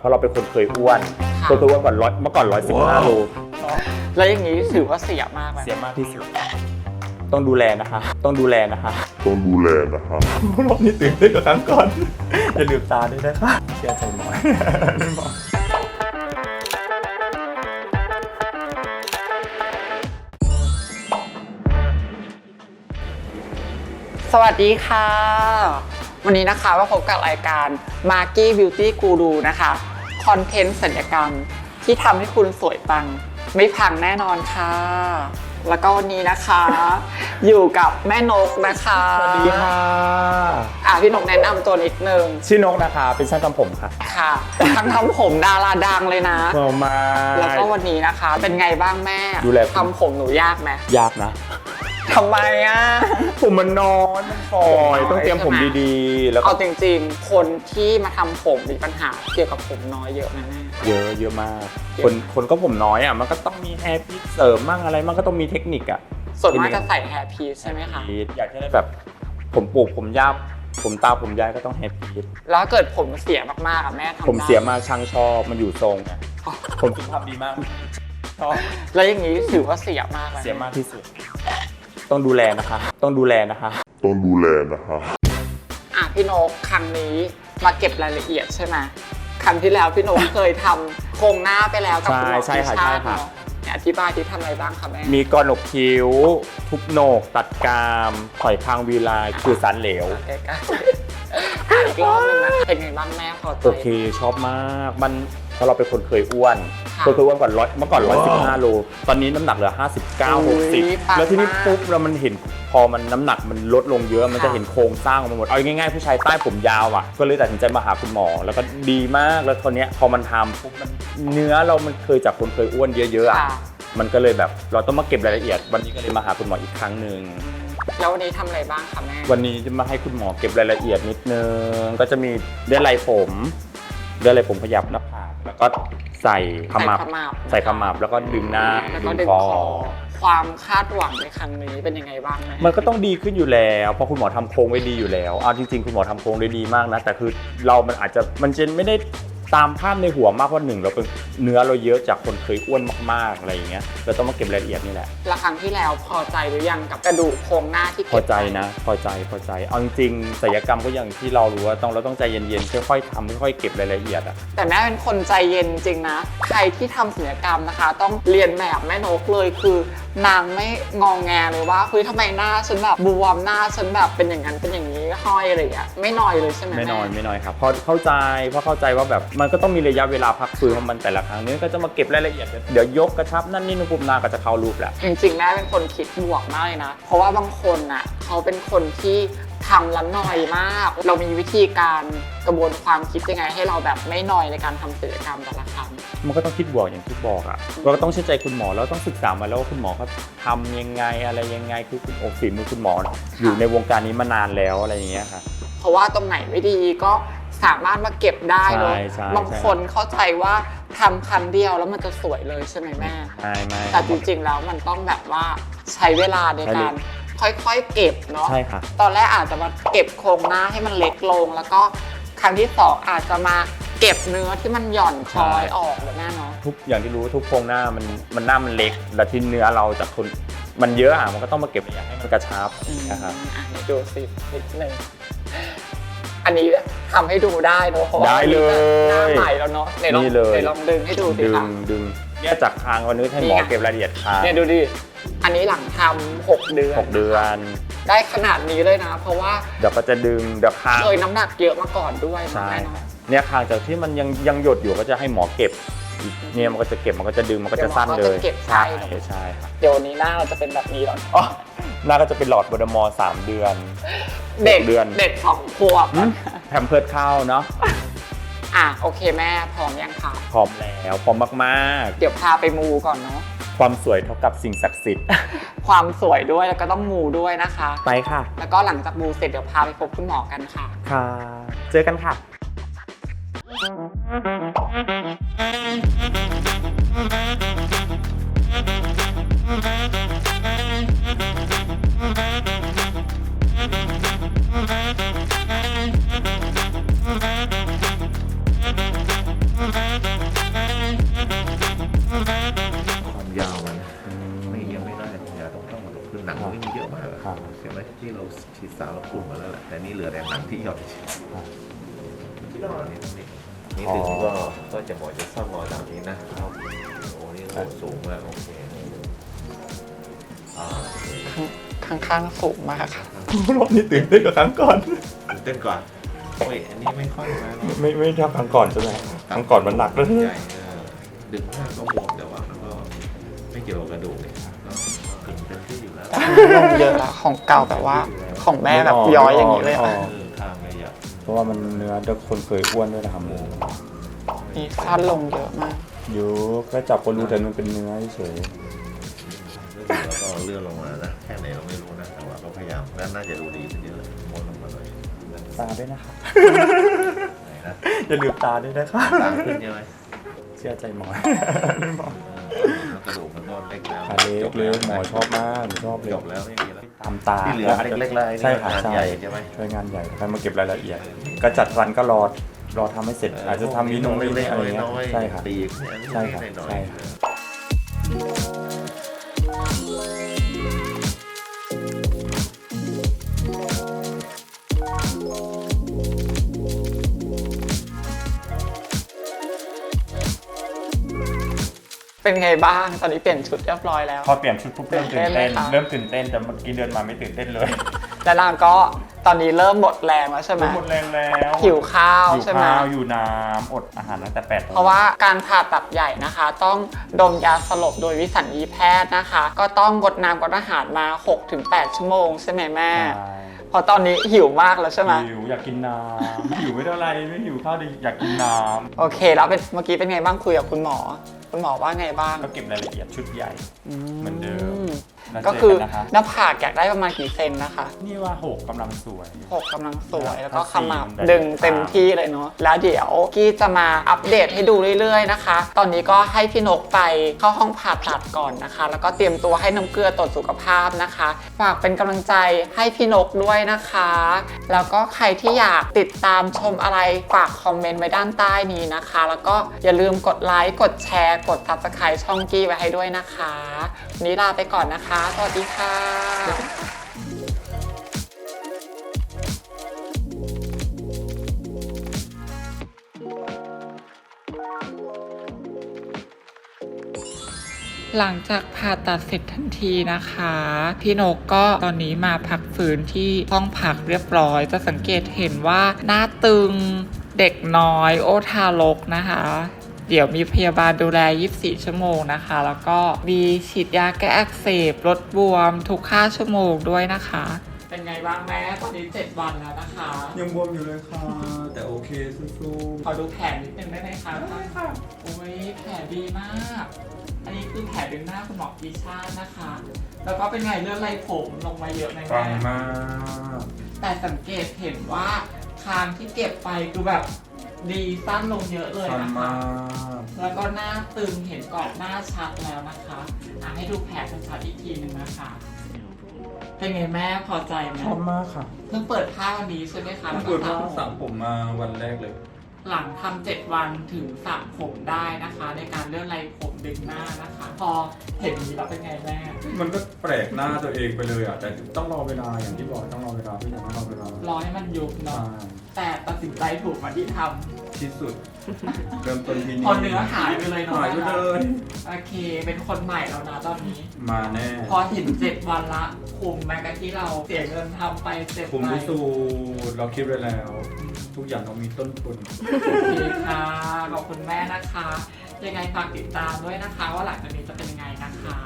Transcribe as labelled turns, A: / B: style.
A: เพราะเราเป็นคนเคยอ้วน
B: ค่ะ
A: เคยอ้วนก่อนร้อยเมื่อก่อนร้อยสิบห้าโล
B: แล้วอย่างนี้ถือว่าเสียมากไหม
A: เสียมากที่สุด ต้องดูแลนะคะ ต้องดูแลนะคะ
C: ต้องดูแลนะครับ
A: รอบนี้ตื่นเต้นกว่าครั้งก่อน อย่าลืมตาด้วยนะคะเชื่อใจหมอย
B: สวัสดีค่ะ วันนี้นะคะมาพบกับรายการ m a r k i Beauty Guru นะคะ คอนเทนต์สัญญกรรม ที่ทำให้คุณสวยปัง ไม่พังแน่นอนค่ะ แล้วก็วันนี้นะคะ อยู่กับแม่นกนะคะ
A: สวัสดีค่ะ
B: อะพี่นกแนะนำตัวนิดนึง
A: ชื่อนกนะคะเป็นช่างทำผมค่ะ
B: ค่ะทั้งทำผมดาราดังเลยนะ
A: เมามา
B: แล้วก็วันนี้นะคะ เป็นไงบ้างแม่
A: ดูแลผม
B: ทำผมหนูยากไหม
A: ยากนะ
B: ทำไมอะ
A: ผมมันนอนมันฟอย ต้องเตรียมผมดีๆ แล้วก็
B: เอาจริงๆ คนที่มาทำผมมีปัญหาเกี่ยวกับผมน้อยเยอะนะแม่
A: เยอะเยอะมาก คนคนก็ผมน้อยอะ มันก็ต้องมีแฮร์พีเสริมมั่งอะไรมันก็ต้องมีเทคนิคอะ
B: ส่วนมากจะใส่แฮร์พีซใช่ไหมคะ
A: อยากจะได้แบบ ผมปลูกผมยาวผมตาผมยาวก็ต้องแฮร์พี
B: แล้วเกิดผมเสียมากๆอะแม่ทำได้
A: ผมเสียมากช่างชอบมันอยู่ทรงไง
B: อ๋อ
A: ผมสุขภาพดีมากชอบ
B: แล้วอย่างนี้ถือว่าเสียมากไห
A: เสียมากที่สุด ต้องดูแลนะคะ ต้องดูแลนะคะ
C: ต้องดูแลนะครับ
B: อะพี่นกครั้งนี้มาเก็บรายละเอียดใช่ไหมครั้งที่แล้วพี่นกเคยทำโครงหน้าไปแล้วกับ
A: ใช่
B: คุณหมอ
A: ใช่
B: พิ
A: ค่ะ
B: ชา
A: ใช่
B: ติ
A: ค่ะ
B: เนาะเนี่ยอธิบายที่ทำอะไรบ้างคะแม่
A: มีกรหนกคิ้ว ทุบโหนก ตัดกรามถอยคางวีไลน์คือสันเหลว
B: ใกล้ๆอะอีกรอบหนึงนะเป็นไงบ้างแม่พอใจ
A: โอเคชอบมาก มัน เพราะเราเป็นคนเคยอ้วน
B: ค่ะ
A: เคยเคยอ้วนก่อนร้อยเมื่อก่อนร้อยสิบห้าโลตอนนี้น้ำหนักเหลือห้าสิบเก้าหกสิบ
B: อุ๊ยปัง
A: แล้วทีนี้
B: มาก
A: ปุ๊บเรามันเห็นพอมันน้ำหนักมันลดลงเยอะมันจะ
B: ค่ะ
A: เห็นโครงสร้างมันหมดเอาง่ายๆผู้ชายใต้ผมยาวอะ ก็เลยตัดสินใจมาหาคุณหมอ แล้วก็ดีมากแล้วคนเนี้ยพอมันทำปุ๊บมันเนื้อเรามันเคยจากคนเคยอ้วนเยอะๆอะ
B: ค่ะ
A: มันก็เลยแบบเราต้องมาเก็บรายละเอียด วันนี้ก็เลยมาหาคุณหมออีกครั้งหนึ่ง
B: แล้ววันนี้ทำอะไรบ้างคะแม่
A: วันนี้จะมาให้คุณหมอเก็บรายละเอียดนิดนึง ก็จะมีเลือดไหลผม เลือดไหลผมขยับหน้าผากแล้วก็ใส่ขมับ
B: ใส่ขมับ
A: ใส่ขมับแล้วก็ดึงหน้า
B: แล้วก็
A: ดึ
B: ดึ
A: ง
B: ง
A: ค
B: ค
A: อ
B: อความคาดหวังในครั้งนี้เป็นยังไงบ้างแม่
A: มันก็ต้องดีขึ้นอยู่แล้วเพราะคุณหมอทำโครงไว้ดีอยู่แล้วเอาจริงๆ คุณหมอทำโครงได้ดีมากนะ แต่คือเรามันอาจจะมันจะไม่ได้ ตามภาพในหัวมากเพราะหนึ่งเราเป็นเนื้อเราเยอะจากคนเคยอ้วนมากๆอะไรอย่างเงี้ยเราต้องมาเก็บรายละเอียดนี่แหละ
B: แล้วครั้งที่แล้วพอใจหรือยังกับกระดูกโครงหน้าที่
A: พ
B: เก็
A: อบใจนะ พอใจพอใจเอาจริงๆศัลยกรรมก็อย่างที่เรารู้ว่าต้องเราต้องใจเย็นๆค่อยๆทำค่อยๆเก็บรายละเอียดอะ
B: แต่แม่เป็นคนใจเย็นจริงนะ ใครที่ทำศัลยกรรมนะคะ ต้องเรียนแบบแม่นกเลยคือนางไม่งองแงเลยว่าเฮ้ยทำไมหน้าฉันแบบบวมหน้าฉันแบบเป็นอย่างนั้นเป็นอย่างนี้ห้อยอะไรอย่างเงี้ยไม่น้อยเลยใช่ไหม
A: ไม่น้อย
B: แไม่
A: น้อยครับเพราะเข้าใจเพราะเข้าใจว่าแบบมันก็ต้องมีระยะเวลาพักฟื้นของมันแต่ละครั้งนี้ก็จะมาเก็บรายละเอียด เดี๋ยวยกกระชับนั่นนี่นุ่มปุ่มนาก็จะเข้ารูปแหละ
B: จริงๆแม่เป็นคนคิดบวกมากเลยนะ เพราะว่าบางคนอะเขาเป็นคนที่ ทำแล้วหน่อยมาก เรามีวิธีการกระบวนความคิดยังไง ให้เราแบบไม่หน่อยในการทำศัลยกรรมแต่ละครั้ง
A: มันก็ต้องคิดบวกอย่างที่บอกอะเราก็ต้องเชื่อใจคุณหมอแล้วต้องศึกษามาแล้วว่าคุณหมอเขาทำยังไงอะไรยังไงคือคุณโอฝีมือคุณหมออยู่ในวงการนี้มานานแล้วอะไรอย่างเงี้ยค่ะ
B: เพราะว่าตรงไหนไม่ดีก็สามารถมาเก็บได้เนอะ
A: ใช่ใช่
B: บางคนเข้าใจว่าทำครั้งเดียวแล้วมันจะสวยเลยใช่ไหมแม่
A: ไม่ไม่
B: แต่จริงๆแล้วมันต้องแบบว่าใช้เวลาในการ ค่อยๆ เก็บเนาะ
A: ใช่ค่ะ
B: ตอนแรกอาจจะมาเก็บโครงหน้าให้มันเล็กลง แล้วก็ครั้งที่สองอาจจะมาเก็บเนื้อที่มันหย่อนคล้อยออกแบบนี้เนาะ
A: ทุกอย่างที่รู้ทุกโครงหน้ามันมันหน้ามันเล็กแล้วที่เนื้อเราจากคนมันเยอะอะมันก็ต้องมาเก็บอย่างให้มันกระชับนะครับ
B: อะเดี๋ยวดูสินิดนึงอันนี้ทำให้ดูได้เนอะเพราะว่า
A: ได้เลย
B: หน้าใหม่แล้วเนาะไหนลอง
A: นี่เลย
B: ไหนลองดึงให้ดูสิ
A: ดึง
B: คะ
A: ดึงเนี่ยจากคางวันนี้ให้หมอ
B: นี่ไง
A: เก็บรายละเอียดคาง
B: เนี่ยดูดิ อันนี้หลังทำหกเดือน
A: หกเดือน
B: ได้ขนาดนี้เลยนะ เพราะว่า
A: เดี๋ยวก็จะดึงเดี๋ยวคาง
B: เคยน้ำหนักเยอะมาก่อนด้วยนะ
A: ใช่
B: แม่เนาะ
A: เนี่ยคางจากที่มันยังยังหยดอยู่ก็จะให้หมอเก็บอีกเนี่ยมันก็จะเก็บมันก็จะดึงมันก็จะสั้นเลยใช่ใช่ครับ
B: เดี๋ยววันนี้หน้าเราจะเป็นแบบนี้แล้ว
A: อ๋อหน้าก็จะเป็นหลอดบดมอสามเดือน
B: เด็ก
A: เดือน
B: เด็กสองขวบ
A: แผมเพิร์ดเข้าเนาะ
B: อะโอเคแม่พร้อมยังคะ
A: พร้อมแล้วพร้อมมาก
B: เดี๋ยวพาไปมูก่อนเนาะ
A: ๆ ความสวยเท่ากับสิ่งศักดิ์สิทธิ์
B: ความสวยด้วยแล้วก็ต้องมูด้วยนะคะ
A: ไปค่ะ
B: แล้วก็หลังจากมูเสร็จเดี๋ยวพาไปพบคุณหมอกันค่ะ
A: ค่ะ เจอกันค่ะ
C: Thank
D: ที่เราฉีดสารรบกลุ่มมาแล้วแหละแต่นี่เหลือแต่หนังที่หย่อนที่รอนี่นี่นี่ถึงก็ก็จะหมอจะซ่อมรอยตามนี้นะโอ้นี่โหสูงมากโอเคอ่าโอเค
B: ข้างข้างๆสูงมากค่ะ
A: รอบนี้ตื่นเต้นกว่าครั้งก่อน
D: ตื่นเต้นกว่าเฮ้ยอันนี้ไม่ค่อยมาหรอก
A: ไม่ไม่เท่าครั้งก่อนใช่ไหมครั้งก่อนมันหนักเลย
D: ใหญ่เออดึงมากก็บวมแต่ว่ามันก็ไม่เกี่ยวกับกระดูกเลย ล้ว
B: ลงเยอะละของเก่าแบบว่า ของแม่แบบย้อยอย่างนี้เลย
A: อ๋อ
B: อะ
D: เออข้างเลยอะ
A: เพราะว่ามันเนื้อเด็กคนเคยอ้วนด้วยนะครับ
B: นี่สั้นลงเยอะมาก
A: เยอะแค่จับก็รู้แต่มันเป็นเนื้อเฉย
D: แล้วก็เลื่อนลงมานะแค่ไหนเราไม่รู้นะแต่ว่าก็พยายามแล้วน่าจะดูดีขึ้นเยอะเลยม้วนลงมาหน่อย
A: ตาด้วยนะคะ
D: ไหนนะ
A: อย่าลืมตาด้วยนะคะ
D: ตามขึ้นใช่ไหม
A: เชื่อใจหมอ
D: เออก ระดูกมันก็เล็กแล้ว
A: ตาเล็กเลยหมอชอบมากหนูชอบเลย
D: จบแล้วไม่มีแล้ว
A: ตามตา
D: ที่เหลือเล็กๆเลย
A: ใช่ค่ะ
D: งาน
A: ใช่
D: ใหญ่ใช่ไหม
A: ใช่งานใหญ่ใครมาเก็บรายละเอียด ก็จัดฟันก็รอรอทำให้เสร็จ อาจจะทำมีนงมีนี่อะไรเงี้ย
D: น้อยๆ
A: ใช่ค่ะ
D: ปีกเนี่ย
A: ใช่ค่ะ
D: นิดๆหน่อยๆ
A: ใช่ค่ะ
B: เป็นไงบ้าง ตอนนี้เปลี่ยนชุดเรียบร้อยแล้ว
A: พอเปลี่ยนชุดปุ๊บเริ่มตื่น
B: ตื่นเต้
A: เต้
B: น
A: น
B: ไหมคะ
A: เริ่มตื่นเต้นแต่เมื่อกี้เดินมาไม่ตื่นเต้นเลย
B: แล้วนางก็ตอนนี้เริ่มหมดแรงแล้วใช่ไหม
A: หมดแรงแล้ว
B: หิวข้าว
A: อยู่
B: ใช่ไหม
A: ข้าวอยู่น้ำอดอาหารตั้งแต่แปดโมง
B: เพราะว่าการผ่าตัดใหญ่นะคะ ต้องดมยาสลบโดยวิสัญญีแพทย์นะคะ ก็ต้องงดน้ำงดอาหารมา 6-8 ชั่วโมงใช่ไหมแม่
A: ใช่
B: เพราะตอนนี้หิวมากแล้วใช่ไหม
A: หิวอยากกินน้ำ หิวไม่เท่าไรไม่หิวข้าวดีอยากกินน้
B: โอเค แล้วเป็นเมื่อกี้เป็นไงบ้างคุยกับคุณหมอ คุณหมอว่าไงบ้างำ
A: ก็เก็บรายละเอียดชุดใหญ่เหมือนเดิม
B: ม
A: แล้ว
B: ก็คือ
A: เจกันนะคะ
B: หน้าผากอยากได้ประมาณกี่เซนนะคะ
A: นี่ว่าหกกำลังสวย
B: หกกำลังสวยแล้วก็
A: ถ้าสี่
B: ขมับ
A: มันได้
B: ดึงเต็มที่เลยเนาะแล้วเดี๋ยวกี้จะมาอัปเดตให้ดูเรื่อยๆนะคะ ตอนนี้ก็ให้พี่นกไปเข้าห้องผ่าตัดก่อนนะคะ แล้วก็เตรียมตัวให้น้ำเกลือตรวจสุขภาพนะคะ ฝากเป็นกำลังใจให้พี่นกด้วยนะคะ แล้วก็ใครที่อยากติดตามชมอะไรฝากคอมเมนต์ไว้ด้านใต้นี้นะคะ แล้วก็อย่าลืมกดไลค์กดแชร์ กด subscribe ช่องกี้ไว้ให้ด้วยนะคะวันนี้ลาไปก่อนนะคะสวัสดีค่ะหลังจากผ่าตัดเสร็จทันทีนะคะ พี่นกก็ตอนนี้มาพักฟื้นที่ห้องพักเรียบร้อย จะสังเกตเห็นว่าหน้าตึงเด็กน้อยโอทารกนะคะ เดี๋ยวมีพยาบาลดูแล 24 ชั่วโมงนะคะ แล้วก็มีฉีดยาแก้อักเสบลดบวมทุก5ชั่วโมงด้วยนะคะ เป็นไงบ้างแม่ตอนนี้ 7 วันแล้วนะคะ
A: ยังบวมอยู่เลยค่ะ แต่โอเคสู้
B: ขอดูแผลนิดนึงได้ไหมคะได้ค่ะ โอ้ยแผลดีมาก อันนี้คือแผลดึงหน้าคุณหมอปีชาตินะคะ แล้วก็เป็นไงเลือดไหลผมลงมาเยอะไหม
A: ๆฟัง
B: แม่
A: มาก
B: แต่สังเกตเห็นว่าคางที่เก็บไปคือแบบ ดีสั้นลงเยอะเลย
A: ฟัง
B: นะคะ
A: มาก
B: แล้วก็หน้าตึงเห็นกรอบหน้าชัดแล้วนะคะอะให้ดูแผลชัดๆอีกทีหนึ่งนะคะ เป็นไงแม่พอใจไหม
A: ชอบมากค่ะ
B: เพิ่งเปิดผ้าวันนี้ใช่ไหมคะ
A: เปิดมาสามผมมาวันแรกเลย
B: หลังทำเจ็ดวันถึงสระผมได้นะคะ ในการเลื่อนไรผมดึงหน้านะคะ พอเห็นนี้เราเป็นไงแม่
A: มันก็แปลกหน้าตัวเองไปเลยอะ แต่ต้องรอเวลาอย่างที่บอกต้องรอเวลาพี่อยากให้รอเวลาร
B: อให้มันยุบ
A: ใช่
B: เนาะ แต่ตัดสินใจถูกมาที่ท
A: ที่สุด เริ่มต้นที่ำนี่
B: พอเนื้อหายไปเลยเนาะ
A: หายไปเลย
B: โอเค เป็นคนใหม่แล้วนะตอนนี้
A: มาแน่
B: พอเห็นเจ็ดวันละคุ้มแม้กับที่เราเสียเงินทำไปเจ็ด
A: คุ้ม
B: วัน
A: ที่สุดเราคิดไว้แล้ว ทุกอย่างต้องมีต้นทุน
B: โอเคค่ะขอบคุณแม่นะคะ ยังไงฝากติดตามด้วยนะคะ ว่าหลังจากนี้จะเป็นยังไงนะคะ